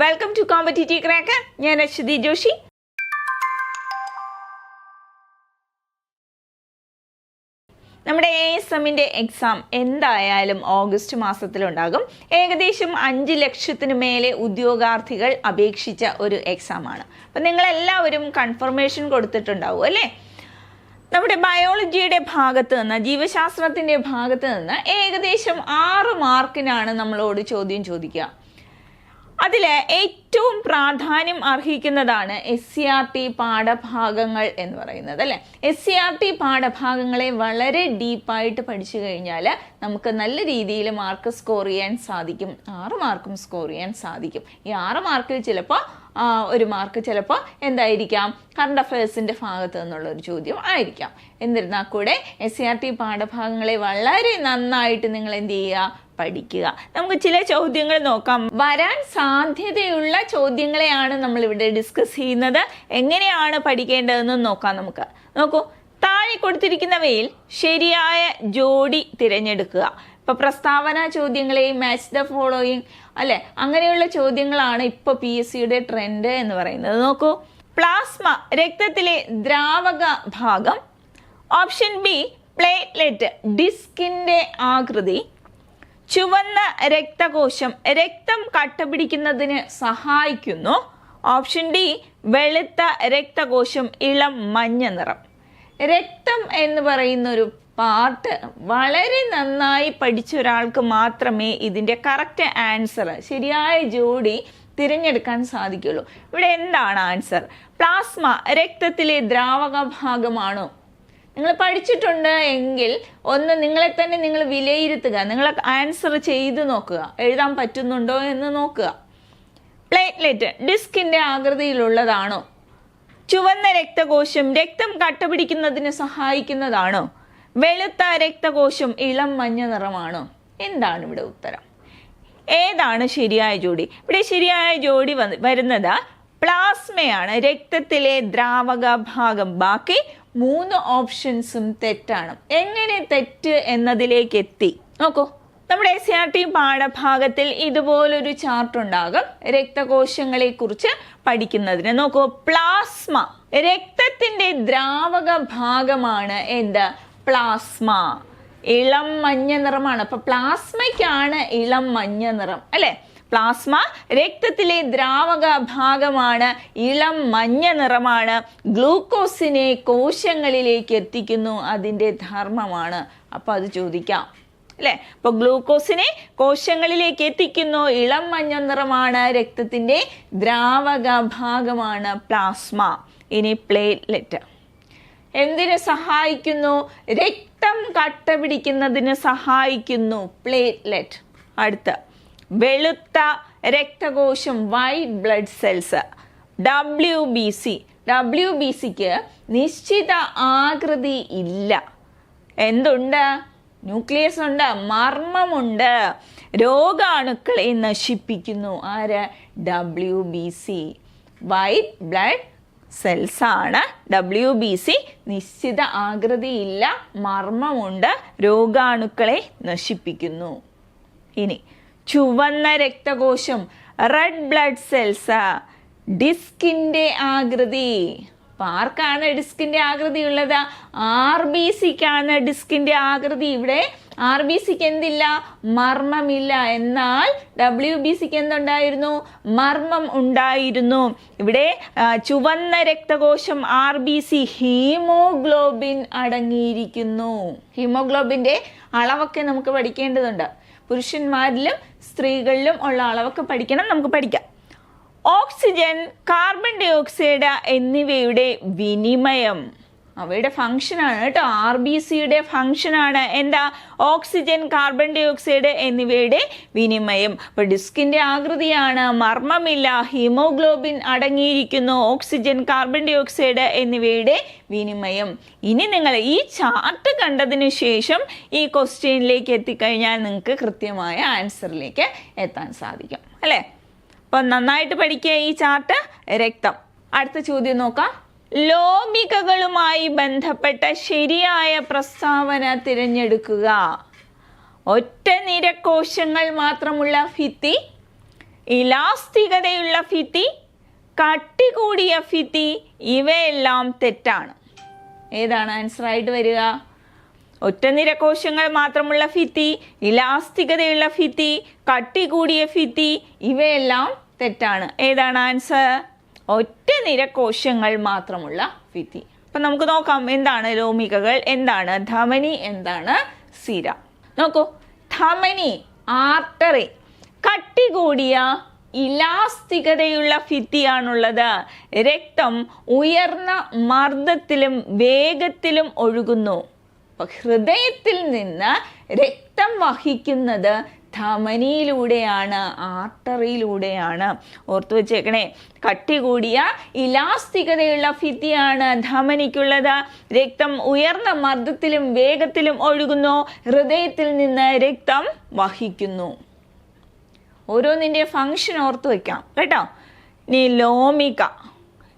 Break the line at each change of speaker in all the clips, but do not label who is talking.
Welcome to competitive crack ഞാൻ അശ്വതി ജോഷി. നമ്മുടെ A S എമ്മിന്റെ എക്സാം എന്തായാലും ഓഗസ്റ്റ് മാസത്തിലുണ്ടാകും. ഏകദേശം അഞ്ച് ലക്ഷത്തിന് മേലെ ഉദ്യോഗാർത്ഥികൾ അപേക്ഷിച്ച ഒരു എക്സാമാണ് അപ്പം നിങ്ങളെല്ലാവരും കൺഫർമേഷൻ കൊടുത്തിട്ടുണ്ടാവും അല്ലേ? നമ്മുടെ ബയോളജിയുടെ ഭാഗത്ത് നിന്ന് ജീവശാസ്ത്രത്തിന്റെ ഭാഗത്ത് നിന്ന് ഏകദേശം ആറ് മാർക്കിനാണ് നമ്മളോട് ചോദ്യം ചോദിക്കുക. അതിൽ ഏറ്റവും പ്രാധാന്യം അർഹിക്കുന്നതാണ് എസ് സി ആർ ടി പാഠഭാഗങ്ങൾ എന്ന് പറയുന്നത് അല്ലേ? എസ് സി ആർ ടി പാഠഭാഗങ്ങളെ വളരെ ഡീപ്പായിട്ട് പഠിച്ചു കഴിഞ്ഞാൽ നമുക്ക് നല്ല രീതിയിൽ മാർക്ക് സ്കോർ ചെയ്യാൻ സാധിക്കും. ആറ് മാർക്കും സ്കോർ ചെയ്യാൻ സാധിക്കും. ഈ ആറ് മാർക്കിൽ ചിലപ്പോൾ ഒരു മാർക്ക് ചിലപ്പോൾ എന്തായിരിക്കാം? കറണ്ട് അഫയേഴ്സിന്റെ ഭാഗത്ത് നിന്നുള്ള ഒരു ചോദ്യം ആയിരിക്കാം. എന്നിരുന്നാൽ കൂടെ എസ് സി ആർ ടി പാഠഭാഗങ്ങളെ വളരെ നന്നായിട്ട് നിങ്ങൾ എന്ത് ചെയ്യുക? പഠിക്കുക. നമുക്ക് ചില ചോദ്യങ്ങൾ നോക്കാം. വരാൻ സാധ്യതയുള്ള ചോദ്യങ്ങളെയാണ് നമ്മൾ ഇവിടെ ഡിസ്കസ് ചെയ്യുന്നത്. എങ്ങനെയാണ് പഠിക്കേണ്ടതെന്ന് നോക്കാം നമുക്ക്. നോക്കൂ താഴെ കൊടുത്തിരിക്കുന്നവയിൽ ശരിയായ ജോഡി തിരഞ്ഞെടുക്കുക. ഇപ്പൊ പ്രസ്താവന ചോദ്യങ്ങളെയും മാച്ച് ദ ഫോളോയിങ് അല്ലെ? അങ്ങനെയുള്ള ചോദ്യങ്ങളാണ് ഇപ്പൊ പി എസ് സിയുടെ ട്രെൻഡ് എന്ന് പറയുന്നത്. നോക്കൂ പ്ലാസ്മ രക്തത്തിലെ ദ്രാവക ഭാഗം. ഓപ്ഷൻ ബി പ്ലേറ്റ്ലെറ്റ് ഡിസ്കിന്റെ ആകൃതി. ചുവന്ന രക്തകോശം രക്തം കട്ടപിടിക്കുന്നതിന് സഹായിക്കുന്നു. ഓപ്ഷൻ ഡി വെളുത്ത രക്തകോശം ഇളം മഞ്ഞ നിറം. രക്തം എന്ന് പറയുന്ന ഒരു പാർട്ട് വളരെ നന്നായി പഠിച്ച ഒരാൾക്ക് മാത്രമേ ഇതിന്റെ കറക്റ്റ് ആൻസർ ശരിയായ ജോഡി തിരഞ്ഞെടുക്കാൻ സാധിക്കുള്ളൂ. ഇവിടെ എന്താണ് ആൻസർ? പ്ലാസ്മ രക്തത്തിലെ ദ്രാവക ഭാഗമാണോ നിങ്ങൾ പഠിച്ചിട്ടുണ്ട് എങ്കിൽ ഒന്ന് നിങ്ങളെ തന്നെ നിങ്ങൾ വിലയിരുത്തുക. നിങ്ങൾ ആൻസർ ചെയ്ത് നോക്കുക. എഴുതാൻ പറ്റുന്നുണ്ടോ എന്ന് നോക്കുക. പ്ലേറ്റ്ലെറ്റ് ഡിസ്കിന്റെ ആകൃതിയിലുള്ളതാണോ? ചുവന്ന രക്തകോശം രക്തം കട്ടപിടിക്കുന്നതിന് സഹായിക്കുന്നതാണോ? വെളുത്ത രക്തകോശം ഇളം മഞ്ഞ നിറമാണോ? എന്താണ് ഇവിടെ ഉത്തരം? ഏതാണ് ശരിയായ ജോഡി? ഇവിടെ ശരിയായ ജോഡി വരുന്നത് പ്ലാസ്മയാണ്. രക്തത്തിലെ ദ്രാവക ഭാഗം. ബാക്കി മൂന്ന് ഓപ്ഷൻസും തെറ്റാണ്. എങ്ങനെ തെറ്റ് എന്നതിലേക്ക് എത്തി നോക്കൂ. നമ്മുടെ എസ് ആർ ടി പാഠഭാഗത്തിൽ ഇതുപോലൊരു ചാർട്ട് ഉണ്ടാകും. രക്തകോശങ്ങളെ കുറിച്ച് പഠിക്കുന്നതിന്. നോക്കൂ. പ്ലാസ്മ രക്തത്തിന്റെ ദ്രാവക ഭാഗമാണ് എന്ത്? പ്ലാസ്മ ഇളം മഞ്ഞ നിറമാണ്. അപ്പൊ പ്ലാസ്മയ്ക്കാണ് ഇളം മഞ്ഞ നിറം. അല്ലെ? പ്ലാസ്മ രക്തത്തിലെ ദ്രാവക ഭാഗമാണ്. ഇളം മഞ്ഞ നിറമാണ്. ഗ്ലൂക്കോസിനെ കോശങ്ങളിലേക്ക് എത്തിക്കുന്നു. അതിന്റെ ധർമ്മമാണ്. അപ്പോൾ അത് ചോദിക്കാം. അല്ലേ? അപ്പോൾ ഗ്ലൂക്കോസിനെ കോശങ്ങളിലേക്ക് എത്തിക്കുന്നു. ഇളം മഞ്ഞ നിറമാണ്. രക്തത്തിന്റെ ദ്രാവക ഭാഗമാണ് പ്ലാസ്മ. ഇനി പ്ലേറ്റ്ലെറ്റ്. എന്തിനു സഹായിക്കുന്നു? രക്തം കട്ട പിടിക്കുന്നതിന് സഹായിക്കുന്നു. പ്ലേറ്റ്ലെറ്റ്. അടുത്ത. വെളുത്ത രക്തകോശം white blood cells W B C W B സിക്ക് നിശ്ചിത ആകൃതി ഇല്ല. എന്തുണ്ട്? ന്യൂക്ലിയസ് ഉണ്ട് മർമ്മമുണ്ട്. രോഗാണുക്കളെ നശിപ്പിക്കുന്നു. ആര്? W B C white blood cells ആണ്. ഡബ്ല്യു ബി സി നിശ്ചിത ആകൃതിയില്ല മർമ്മമുണ്ട് രോഗാണുക്കളെ നശിപ്പിക്കുന്നു. ഇനി ചുവന്ന രക്തകോശം റെഡ് ബ്ലഡ് സെൽസ് ഡിസ്കിന്റെ ആകൃതി. ആർക്കാണ് ഡിസ്കിന്റെ ആകൃതി ഉള്ളത്? ആർ ബി സിക്കാണ് ഡിസ്കിന്റെ ആകൃതി. ഇവിടെ ആർ ബി സിക്ക് എന്തില്ല? മർമ്മമില്ല. എന്നാൽ ഡബ്ല്യു ബി സിക്ക് എന്തുണ്ടായിരുന്നു? മർമ്മം ഉണ്ടായിരുന്നു. ഇവിടെ ചുവന്ന രക്തകോശം ആർ ബി സി ഹീമോഗ്ലോബിൻ അടങ്ങിയിരിക്കുന്നു. ഹീമോഗ്ലോബിന്റെ അളവൊക്കെ നമുക്ക് പഠിക്കേണ്ടതുണ്ട്. പുരുഷന്മാരിലും സ്ത്രീകളിലും ഉള്ള അളവൊക്കെ പഠിക്കണം നമുക്ക് പഠിക്കാം. ഓക്സിജൻ കാർബൺ ഡയോക്സൈഡ് എന്നിവയുടെ വിനിമയം. അവയുടെ ഫംഗ്ഷനാണ് കേട്ടോ. ആർ ബി സിയുടെ ഫംഗ്ഷനാണ്. എന്താ? ഓക്സിജൻ കാർബൺ ഡൈ ഓക്സൈഡ് എന്നിവയുടെ വിനിമയം. അപ്പോൾ ഡിസ്കിന്റെ ആകൃതിയാണ്. മർമ്മമില്ല. ഹീമോഗ്ലോബിൻ അടങ്ങിയിരിക്കുന്നു. ഓക്സിജൻ കാർബൺ ഡൈ ഓക്സൈഡ് എന്നിവയുടെ വിനിമയം. ഇനി നിങ്ങൾ ഈ ചാർട്ട് കണ്ടതിന് ശേഷം ഈ ക്വസ്റ്റ്യനിലേക്ക് എത്തിക്കഴിഞ്ഞാൽ നിങ്ങൾക്ക് കൃത്യമായ ആൻസറിലേക്ക് എത്താൻ സാധിക്കും. അല്ലേ? അപ്പം നന്നായിട്ട് പഠിക്കുക ഈ ചാർട്ട് രക്തം. അടുത്ത ചോദ്യം നോക്കാം. ലോമികകളുമായി ബന്ധപ്പെട്ട ശരിയായ പ്രസ്താവന തിരഞ്ഞെടുക്കുക. ഒറ്റ നിര കോശങ്ങൾ മാത്രമുള്ള ഭിത്തി ഇലാസ്തികതയുള്ള ഭിത്തി കട്ടി കൂടിയ ഭിത്തി ഇവയെല്ലാം തെറ്റാണ്. ഏതാണ് ആൻസറായിട്ട് വരിക? ഒറ്റനിര കോശങ്ങൾ മാത്രമുള്ള ഭിത്തി ഇലാസ്തികതയുള്ള ഭിത്തി കട്ടി കൂടിയ ഭിത്തി ഇവയെല്ലാം തെറ്റാണ്. ഏതാണ് ആൻസർ ഒറ്റനിര കോശങ്ങൾ മാത്രമുള്ള ഭിത്തി അപ്പൊ നമുക്ക് നോക്കാം എന്താണ് രോമികകൾ? എന്താണ് ധമനി? എന്താണ് സിര? നോക്കൂ ധമനി ആർട്ടറി കട്ടി കൂടിയ ഇലാസ്തികതയുള്ള ഭിത്തിയാണുള്ളത്. രക്തം ഉയർന്ന മർദ്ദത്തിലും വേഗത്തിലും ഒഴുകുന്നു. ഹൃദയത്തിൽ നിന്ന് രക്തം വഹിക്കുന്നത് ധമനിയിലൂടെയാണ് ആർട്ടറിയിലൂടെയാണ്. ഓർത്തു വെച്ചേക്കണേ കട്ടി കൂടിയ ഇലാസ്തികതയുള്ള ഭിത്തിയാണ് ധമനിക്കുള്ളത്. രക്തം ഉയർന്ന മർദ്ദത്തിലും വേഗത്തിലും ഒഴുകുന്നു. ഹൃദയത്തിൽ നിന്ന് രക്തം വഹിക്കുന്നു. ഓരോന്നിന്റെ ഫങ്ഷൻ ഓർത്തു വയ്ക്കാം കേട്ടോ? ഇനി ലോമിക.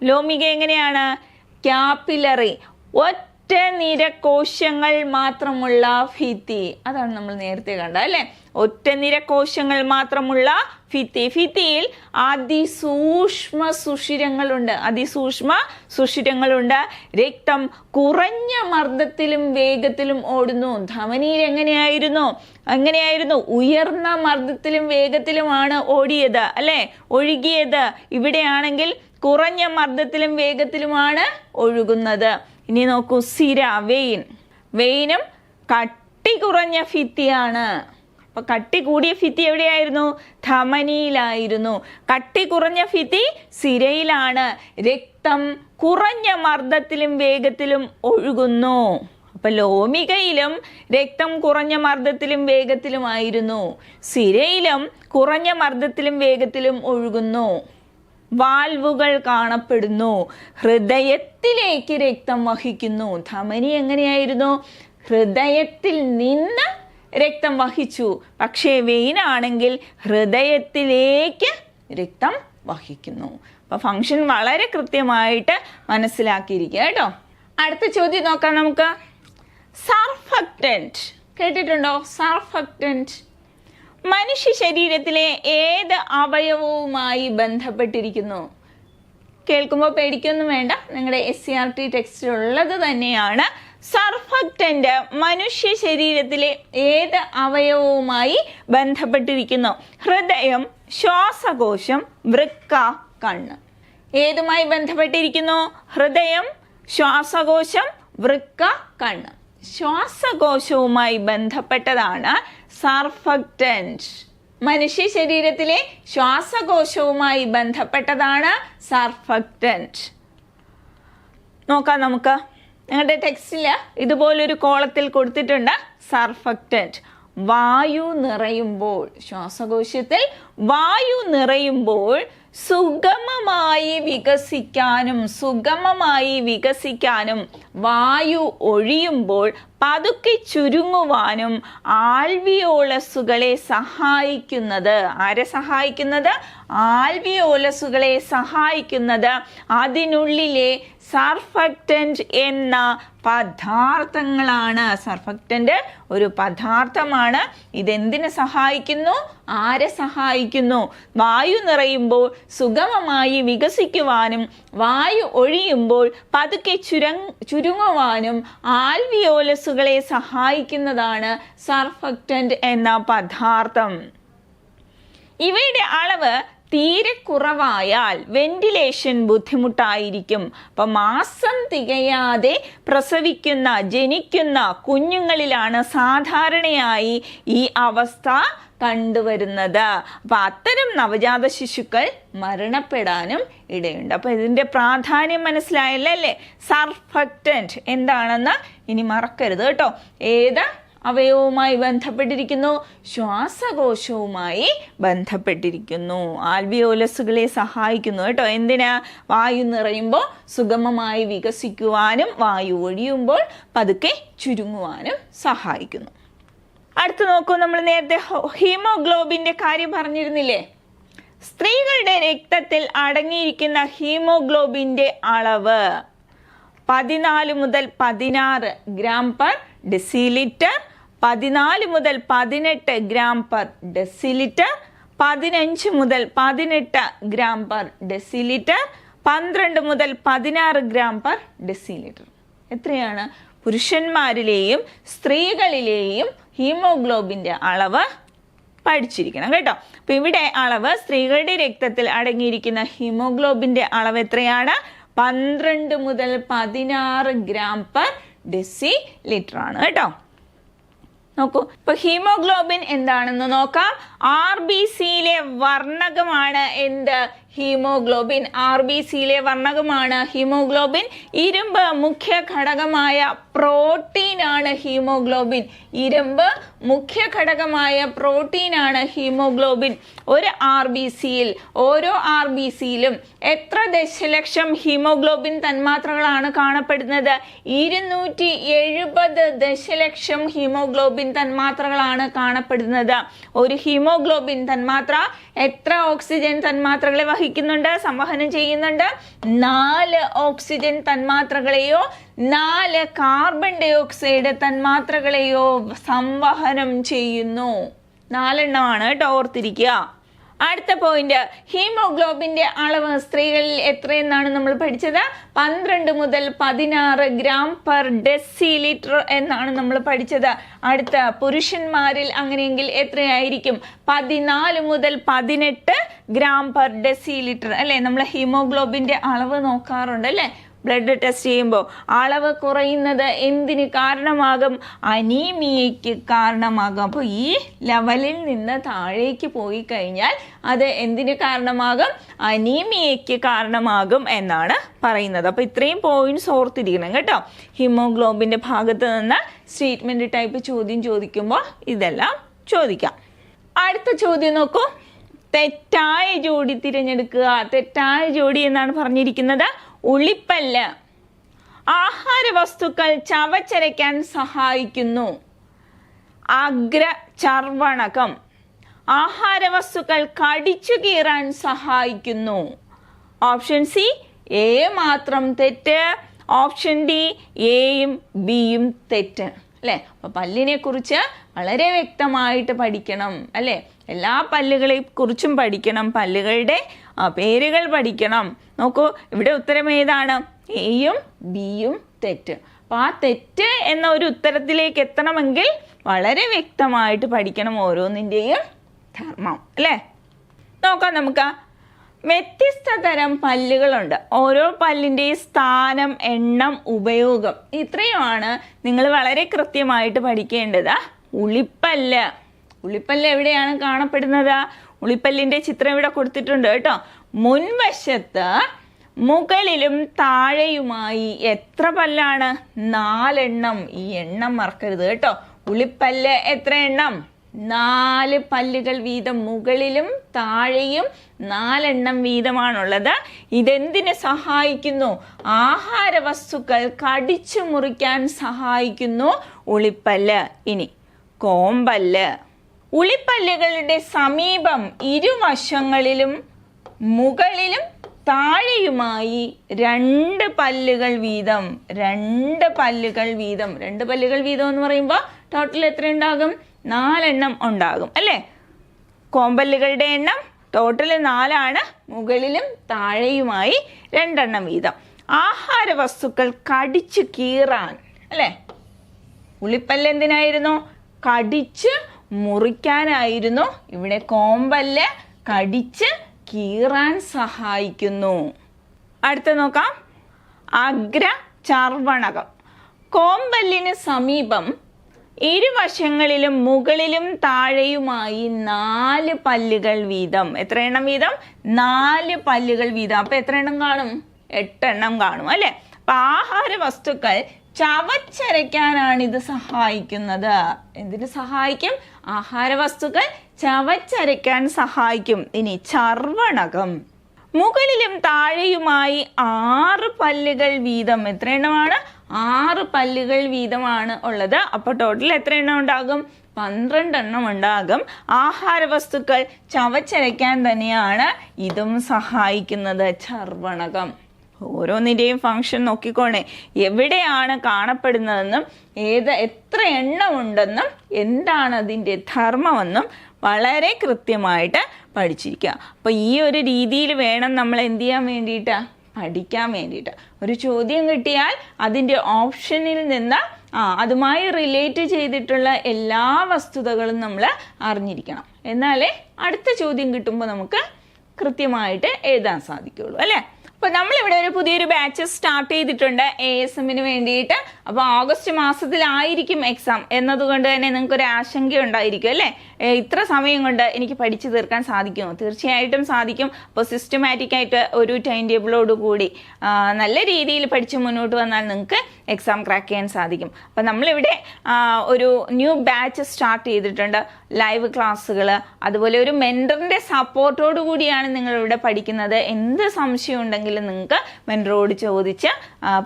ലോമിക എങ്ങനെയാണ്? ക്യാപ്പിലറി ഒറ്റ നിര കോശങ്ങൾ മാത്രമുള്ള ഫിത്തി അതാണ് നമ്മൾ നേരത്തെ കണ്ട അല്ലേ? ഒറ്റ നിര കോശങ്ങൾ മാത്രമുള്ള ഫിത്തി ഫിത്തിയിൽ അതിസൂക്ഷ്മ സുഷിരങ്ങളുണ്ട്. അതിസൂക്ഷ്മ സുഷിരങ്ങളുണ്ട്. രക്തം കുറഞ്ഞ മർദ്ദത്തിലും വേഗത്തിലും ഓടുന്നു. ധമനിയിൽ എങ്ങനെയായിരുന്നു? എങ്ങനെയായിരുന്നു? ഉയർന്ന മർദ്ദത്തിലും വേഗത്തിലുമാണ് ഓടിയത് അല്ലെ? ഒഴുകിയത്. ഇവിടെയാണെങ്കിൽ കുറഞ്ഞ മർദ്ദത്തിലും വേഗത്തിലുമാണ് ഒഴുകുന്നത്. ഇനി നോക്കൂ സിര വെയിൻ. വെയിനും കട്ടി കുറഞ്ഞ ഫിത്തിയാണ് അപ്പൊ കട്ടി കൂടിയ ഫിത്തി എവിടെയായിരുന്നു? ധമനിയിലായിരുന്നു. കട്ടി കുറഞ്ഞ ഫിത്തി സിരയിലാണ്. രക്തം കുറഞ്ഞ മർദ്ദത്തിലും വേഗത്തിലും ഒഴുകുന്നു. അപ്പൊ ലോമികയിലും രക്തം കുറഞ്ഞ മർദ്ദത്തിലും വേഗത്തിലുമായിരുന്നു സിരയിലും കുറഞ്ഞ മർദ്ദത്തിലും വേഗത്തിലും ഒഴുകുന്നു. വാൽവുകൾ കാണപ്പെടുന്നു. ഹൃദയത്തിലേക്ക് രക്തം വഹിക്കുന്നു. ധമനി എങ്ങനെയായിരുന്നു? ഹൃദയത്തിൽ നിന്ന് രക്തം വഹിച്ചു. പക്ഷേ വെയിനാണെങ്കിൽ ഹൃദയത്തിലേക്ക് രക്തം വഹിക്കുന്നു. അപ്പൊ ഫംഗ്ഷൻ വളരെ കൃത്യമായിട്ട് മനസ്സിലാക്കിയിരിക്കുക കേട്ടോ. അടുത്ത ചോദ്യം നോക്കാം നമുക്ക്. സർഫക്റ്റന്റ് കേട്ടിട്ടുണ്ടോ? സർഫക്റ്റന്റ് മനുഷ്യ ശരീരത്തിലെ ഏത് അവയവവുമായി ബന്ധപ്പെട്ടിരിക്കുന്നു? കേൾക്കുമ്പോൾ പേടിക്കൊന്നും വേണ്ട. നിങ്ങളുടെ എസ് സി ആർ ടി ടെക്സ്റ്റിലുള്ളത് തന്നെയാണ്. സർഫക്റ്റന്റ് മനുഷ്യ ശരീരത്തിലെ ഏത് അവയവവുമായി ബന്ധപ്പെട്ടിരിക്കുന്നു? ഹൃദയം ശ്വാസകോശം വൃക്ക കണ്ണ്. ഏതുമായി ബന്ധപ്പെട്ടിരിക്കുന്നു? ഹൃദയം ശ്വാസകോശം വൃക്ക കണ്ണ്. ശ്വാസകോശവുമായി ബന്ധപ്പെട്ടതാണ് സർഫക്റ്റന്റ് മനുഷ്യ ശരീരത്തിലെ ശ്വാസകോശവുമായി ബന്ധപ്പെട്ടതാണ് സർഫക്റ്റന്റ് നോക്കാം നമുക്ക്. നിങ്ങളുടെ ടെക്സ്റ്റിൽ ഇതുപോലൊരു കോളത്തിൽ കൊടുത്തിട്ടുണ്ട് സർഫക്റ്റന്റ് വായു നിറയുമ്പോൾ ശ്വാസകോശത്തിൽ വായു നിറയുമ്പോൾ സുഗമമായി വികസിക്കാനും സുഗമമായി വികസിക്കാനും വായു ഒഴിയുമ്പോൾ പതുക്കെ ചുരുങ്ങുവാനും ആൽവിയോളസുകളെ സഹായിക്കുന്നത്. ആരെ സഹായിക്കുന്നത്? ആൽവിയോളസുകളെ സഹായിക്കുന്നത് അതിനുള്ളിലെ സർഫക്റ്റന്റ് എന്ന പദാർത്ഥങ്ങളാണ്. സർഫക്റ്റന്റ് ഒരു പദാർത്ഥമാണ്. ഇതെന്തിനെ സഹായിക്കുന്നു? ആരെ സഹായിക്കുന്നു? വായു നിറയുമ്പോൾ സുഗമമായി വികസിക്കുവാനും വായു ഒഴിയുമ്പോൾ പതുക്കെ ചുര ചുരുങ്ങുവാനും ആൽവിയോലസുകളെ സഹായിക്കുന്നതാണ് സർഫക്റ്റന്റ് എന്ന പദാർത്ഥം. ഇവയുടെ അളവ് തീരെ കുറവായാൽ വെന്റിലേഷൻ ബുദ്ധിമുട്ടായിരിക്കും. അപ്പം മാസം തികയാതെ പ്രസവിക്കുന്ന ജനിക്കുന്ന കുഞ്ഞുങ്ങളിലാണ് സാധാരണയായി ഈ അവസ്ഥ കണ്ടുവരുന്നത്. അപ്പൊ അത്തരം നവജാത ശിശുക്കൾ മരണപ്പെടാനും ഇടയുണ്ട്. അപ്പൊ ഇതിന്റെ പ്രാധാന്യം മനസ്സിലായല്ലേ അല്ലേ? സർഫക്റ്റന്റ് എന്താണെന്ന് ഇനി മറക്കരുത് കേട്ടോ. ഏത് അവയവുമായി ബന്ധപ്പെട്ടിരിക്കുന്നു? ശ്വാസകോശവുമായി ബന്ധപ്പെട്ടിരിക്കുന്നു. ആൽവിയോലസുകളെ സഹായിക്കുന്നു കേട്ടോ. എന്തിനാ? വായു നിറയുമ്പോൾ സുഗമമായി വികസിക്കുവാനും വായു ഒഴിയുമ്പോൾ പതുക്കെ ചുരുങ്ങുവാനും സഹായിക്കുന്നു. അടുത്ത് നോക്കൂ നമ്മൾ നേരത്തെ ഹീമോഗ്ലോബിന്റെ കാര്യം പറഞ്ഞിരുന്നില്ലേ? സ്ത്രീകളുടെ രക്തത്തിൽ അടങ്ങിയിരിക്കുന്ന ഹീമോഗ്ലോബിന്റെ അളവ് പതിനാല് മുതൽ പതിനാറ് ഗ്രാം പെർ ഡെസിലിറ്റർ പതിനാല് മുതൽ പതിനെട്ട് ഗ്രാം പെർ ഡെസിലിറ്റർ പതിനഞ്ച് മുതൽ പതിനെട്ട് ഗ്രാം പെർ ഡെസിലിറ്റർ പന്ത്രണ്ട് മുതൽ പതിനാറ് ഗ്രാം പെർ ഡെസിലിറ്റർ. എത്രയാണ്? പുരുഷന്മാരിലെയും സ്ത്രീകളിലെയും ഹീമോഗ്ലോബിന്റെ അളവ് പഠിച്ചിരിക്കണം കേട്ടോ. അപ്പം ഇവിടെ അളവ് സ്ത്രീകളുടെ രക്തത്തിൽ അടങ്ങിയിരിക്കുന്ന ഹീമോഗ്ലോബിന്റെ അളവ് എത്രയാണ്? പന്ത്രണ്ട് മുതൽ പതിനാറ് ഗ്രാം പെർ ഡെസി ലിറ്റർ ആണ് കേട്ടോ. നോക്കൂ. ഇപ്പൊ ഹീമോഗ്ലോബിൻ എന്താണെന്ന് നോക്കാം. ആർ ബി സിയിലെ വർണകമാണ് എന്ത്? ഹീമോഗ്ലോബിൻ ആർ ബി സിയിലെ വർണകമാണ്. ഹീമോഗ്ലോബിൻ ഇരുമ്പ് മുഖ്യ ഘടകമായ പ്രോട്ടീൻ ആണ് ഹീമോഗ്ലോബിൻ. ഇരുമ്പ് മുഖ്യ ഘടകമായ പ്രോട്ടീൻ ആണ് ഹീമോഗ്ലോബിൻ. ഒരു ആർ ബി സിയിൽ ഓരോ ആർ ബി സിയിലും എത്ര ദശലക്ഷം ഹീമോഗ്ലോബിൻ തന്മാത്രകളാണ് കാണപ്പെടുന്നത്? ഇരുന്നൂറ്റി എഴുപത് ദശലക്ഷം ഹീമോഗ്ലോബിൻ തന്മാത്രകളാണ് കാണപ്പെടുന്നത്. ഒരു ഹീമോഗ്ലോബിൻ തന്മാത്ര എത്ര ഓക്സിജൻ തന്മാത്രകളെ വഹിക്കുന്നുണ്ട് സംവഹനം ചെയ്യുന്നുണ്ട്. നാല് ഓക്സിജൻ തന്മാത്രകളെയോ നാല് കാർബൺ ഡൈ ഓക്സൈഡ് തന്മാത്രകളെയോ സംവഹനം ചെയ്യുന്നു. നാലെണ്ണമാണ് കേട്ടോ ഓർത്തിരിക്കുക. അടുത്ത പോയിന്റ് ഹീമോഗ്ലോബിന്റെ അളവ് സ്ത്രീകളിൽ എത്രയെന്നാണ് നമ്മൾ പഠിച്ചത്? പന്ത്രണ്ട് മുതൽ പതിനാറ് ഗ്രാം പെർ ഡെസി ലിറ്റർ എന്നാണ് നമ്മൾ പഠിച്ചത്. അടുത്ത പുരുഷന്മാരിൽ അങ്ങനെയെങ്കിൽ എത്രയായിരിക്കും? പതിനാല് മുതൽ പതിനെട്ട് ഗ്രാം പെർ ഡെസി ലിറ്റർ അല്ലെ? നമ്മൾ ഹീമോഗ്ലോബിന്റെ അളവ് നോക്കാറുണ്ട് അല്ലേ? ബ്ലഡ് ടെസ്റ്റ് ചെയ്യുമ്പോൾ അളവ് കുറയുന്നത് എന്തിന് കാരണമാകും? അനീമിയയ്ക്ക് കാരണമാകും. അപ്പോൾ ഈ ലെവലിൽ നിന്ന് താഴേക്ക് പോയി കഴിഞ്ഞാൽ അത് എന്തിന് കാരണമാകും? അനീമിയയ്ക്ക് കാരണമാകും എന്നാണ് പറയുന്നത്. അപ്പോൾ ഇത്രയും പോയിന്റ്സ് ഓർത്തിരിക്കണം കേട്ടോ. ഹിമോഗ്ലോബിന്റെ ഭാഗത്ത് നിന്ന് സ്റ്റേറ്റ്മെന്റ് ടൈപ്പ് ചോദ്യം ചോദിക്കുമ്പോൾ ഇതെല്ലാം ചോദിക്കാം. അടുത്ത ചോദ്യം നോക്കൂ. തെറ്റായ ജോഡി തിരഞ്ഞെടുക്കുക. തെറ്റായ ജോഡി എന്നാണ് പറഞ്ഞിരിക്കുന്നത്. ഉളിപ്പല്ല്. ആഹാര വസ്തുക്കൾ ചവച്ചരയ്ക്കാൻ സഹായിക്കുന്നു. അഗ്ര ചർവണകം ആഹാര വസ്തുക്കൾ കടിച്ചു കീറാൻ സഹായിക്കുന്നു. ഓപ്ഷൻ സി എ മാത്രം തെറ്റ്. ഓപ്ഷൻ ഡി എയും ബിയും തെറ്റ്. അല്ലേ? അപ്പൊ പല്ലിനെ കുറിച്ച് വളരെ വ്യക്തമായിട്ട് പഠിക്കണം അല്ലേ? എല്ലാ പല്ലുകളെ കുറിച്ചും പഠിക്കണം പല്ലുകളുടെ പേരുകൾ പഠിക്കണം. നോക്കൂ ഇവിടെ ഉത്തരം ഏതാണ്? എയും ബിയും തെറ്റ്. അപ്പൊ ആ തെറ്റ് എന്ന ഒരു ഉത്തരത്തിലേക്ക് എത്തണമെങ്കിൽ വളരെ വ്യക്തമായിട്ട് പഠിക്കണം ഓരോന്നിന്റെയും ധർമ്മം അല്ലേ? നോക്കാം നമുക്ക് വ്യത്യസ്ത തരം പല്ലുകളുണ്ട്. ഓരോ പല്ലിന്റെയും സ്ഥാനം എണ്ണം ഉപയോഗം ഇത്രയുമാണ് നിങ്ങൾ വളരെ കൃത്യമായിട്ട് പഠിക്കേണ്ടത്. ഉളിപ്പല്ല്. ഉളിപ്പല്ല് എവിടെയാണ് കാണപ്പെടുന്നത്? ഉളിപ്പല്ലിന്റെ ചിത്രം ഇവിടെ കൊടുത്തിട്ടുണ്ട് കേട്ടോ. മുൻവശത്ത് മുകളിലും താഴെയുമായി എത്ര പല്ലാണ്? നാലെണ്ണം. ഈ എണ്ണം മറക്കരുത് കേട്ടോ. ഉളിപ്പല്ല് എത്ര എണ്ണം? നാല് പല്ലുകൾ വീതം മുകളിലും താഴെയും നാലെണ്ണം വീതമാണുള്ളത്. ഇതെന്തിനെ സഹായിക്കുന്നു? ആഹാര വസ്തുക്കൾ കടിച്ചു മുറിക്കാൻ സഹായിക്കുന്നു. ഉളിപ്പല്ല്. ഇനി കോമ്പല്ല്. ഉളിപ്പല്ലുകളുടെ സമീപം ഇരുവശങ്ങളിലും മുകളിലും താഴെയുമായി രണ്ട് പല്ലുകൾ വീതം. രണ്ട് പല്ലുകൾ വീതം. രണ്ട് പല്ലുകൾ വീതം എന്ന് പറയുമ്പോൾ ടോട്ടൽ എത്ര ഉണ്ടാകും നാലെണ്ണം ഉണ്ടാകും അല്ലേ? കോമ്പല്ലുകളുടെ എണ്ണം ടോട്ടൽ നാലാണ് മുകളിലും താഴെയുമായി രണ്ടെണ്ണം വീതം. ആഹാര വസ്തുക്കൾ കടിച്ചു കീറാൻ അല്ലേ? ഉളിപ്പല്ല് എന്തിനായിരുന്നു? കടിച്ച് മുറിക്കാനായിരുന്നു. ഇവിടെ കോമ്പല്ല് കടിച്ച് കീറാൻ സഹായിക്കുന്നു. അടുത്ത നോക്കാം. അഗ്ര ചർവണകം കോമ്പല്ലിന് സമീപം ഇരുവശങ്ങളിലും മുകളിലും താഴെയുമായി നാല് പല്ലുകൾ വീതം. എത്ര എണ്ണം വീതം? നാല് പല്ലുകൾ വീതം. അപ്പൊ എത്ര എണ്ണം കാണും? എട്ടെണ്ണം കാണും അല്ലെ? അപ്പൊ ആഹാര വസ്തുക്കൾ ചവച്ചരയ്ക്കാനാണ് ഇത് സഹായിക്കുന്നത്. എന്തിനു സഹായിക്കും? ആഹാര വസ്തുക്കൾ ചവച്ചരയ്ക്കാൻ സഹായിക്കും. ഇനി ചർവണകം. മുകളിലും താഴെയുമായി ആറ് പല്ലുകൾ വീതം. എത്ര എണ്ണമാണ്? ആറ് പല്ലുകൾ വീതമാണ് ഉള്ളത്. അപ്പോൾ ടോട്ടൽ എത്ര എണ്ണം ഉണ്ടാകും? പന്ത്രണ്ട് എണ്ണം ഉണ്ടാകും. ആഹാര വസ്തുക്കൾ ചവച്ചരയ്ക്കാൻ തന്നെയാണ് ഇതും സഹായിക്കുന്നത്. ചർവണകം. ഓരോന്നിന്റെയും ഫങ്ഷൻ നോക്കിക്കോണേ. എവിടെയാണ് കാണപ്പെടുന്നതെന്നും ഏത് എത്ര എണ്ണമുണ്ടെന്നും എന്താണ് അതിന്റെ ധർമ്മമെന്നും വളരെ കൃത്യമായിട്ട് പഠിച്ചിരിക്കുക. അപ്പോൾ ഈ ഒരു രീതിയിൽ വേണം നമ്മൾ എന്ത് ചെയ്യാൻ വേണ്ടിയിട്ട്? പഠിക്കാൻ വേണ്ടിയിട്ട്. ഒരു ചോദ്യം കിട്ടിയാൽ അതിന്റെ ഓപ്ഷനിൽ നിന്ന് ആ അതുമായി റിലേറ്റ് ചെയ്തിട്ടുള്ള എല്ലാ വസ്തുതകളും നമ്മൾ അറിഞ്ഞിരിക്കണം. എന്നാലേ അടുത്ത ചോദ്യം കിട്ടുമ്പോൾ നമുക്ക് കൃത്യമായിട്ട് എഴുതാൻ സാധിക്കുകയുള്ളൂ അല്ലേ? അപ്പോൾ നമ്മളിവിടെ ഒരു പുതിയൊരു ബാച്ച് സ്റ്റാർട്ട് ചെയ്തിട്ടുണ്ട് എ എസ് എമ്മിന് വേണ്ടിയിട്ട്. അപ്പോൾ ഓഗസ്റ്റ് മാസത്തിലായിരിക്കും എക്സാം എന്നതുകൊണ്ട് തന്നെ നിങ്ങൾക്ക് ഒരു ആശങ്ക ഉണ്ടായിരിക്കും അല്ലേ ഇത്ര സമയം കൊണ്ട് എനിക്ക് പഠിച്ചു തീർക്കാൻ സാധിക്കുമോ? തീർച്ചയായിട്ടും സാധിക്കും. അപ്പോൾ സിസ്റ്റമാറ്റിക് ആയിട്ട് ഒരു ടൈം ടേബിളോട് കൂടി നല്ല രീതിയിൽ പഠിച്ച് മുന്നോട്ട് വന്നാൽ നിങ്ങൾക്ക് എക്സാം ക്രാക്ക് ചെയ്യാൻ സാധിക്കും. അപ്പം നമ്മളിവിടെ ഒരു ന്യൂ ബാച്ച് സ്റ്റാർട്ട് ചെയ്തിട്ടുണ്ട്. ലൈവ് ക്ലാസ്സുകൾ അതുപോലെ ഒരു മെന്ററിന്റെ സപ്പോർട്ടോടു കൂടിയാണ് നിങ്ങളിവിടെ പഠിക്കുന്നത്. എന്ത് സംശയം ഉണ്ടെങ്കിലും നിങ്ങൾക്ക് മെന്ററോട് ചോദിച്ച്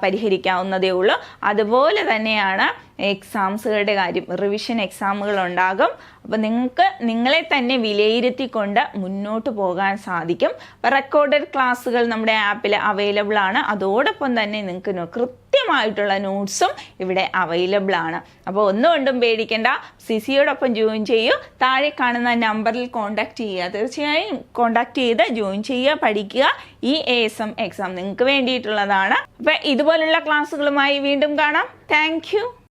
പരിഹരിക്കാവുന്നതേ ഉള്ളൂ. അതുപോലെ തന്നെയാണ് എക്സാംസുകളുടെ കാര്യം റിവിഷൻ എക്സാമുകൾ ഉണ്ടാകും. അപ്പോൾ നിങ്ങൾക്ക് നിങ്ങളെ തന്നെ വിലയിരുത്തിക്കൊണ്ട് മുന്നോട്ട് പോകാൻ സാധിക്കും. റെക്കോർഡഡ് ക്ലാസ്സുകൾ നമ്മുടെ ആപ്പിൽ അവൈലബിൾ ആണ്. അതോടൊപ്പം തന്നെ നിങ്ങൾക്ക് കൃത്യമായിട്ടുള്ള നോട്ട്സും ഇവിടെ അവൈലബിൾ ആണ്. അപ്പോൾ ഒന്നുകൊണ്ടും പേടിക്കേണ്ട. സി സിയോടൊപ്പം ജോയിൻ ചെയ്യൂ. താഴെ കാണുന്ന നമ്പറിൽ കോൺടാക്ട് ചെയ്യുക. തീർച്ചയായും കോൺടാക്ട് ചെയ്ത് ജോയിൻ ചെയ്യുക പഠിക്കുക. ഈ എ എസ് എം എക്സാം നിങ്ങൾക്ക് വേണ്ടിയിട്ടുള്ളതാണ്. അപ്പം ഇതുപോലുള്ള ക്ലാസ്സുകളുമായി വീണ്ടും കാണാം. താങ്ക്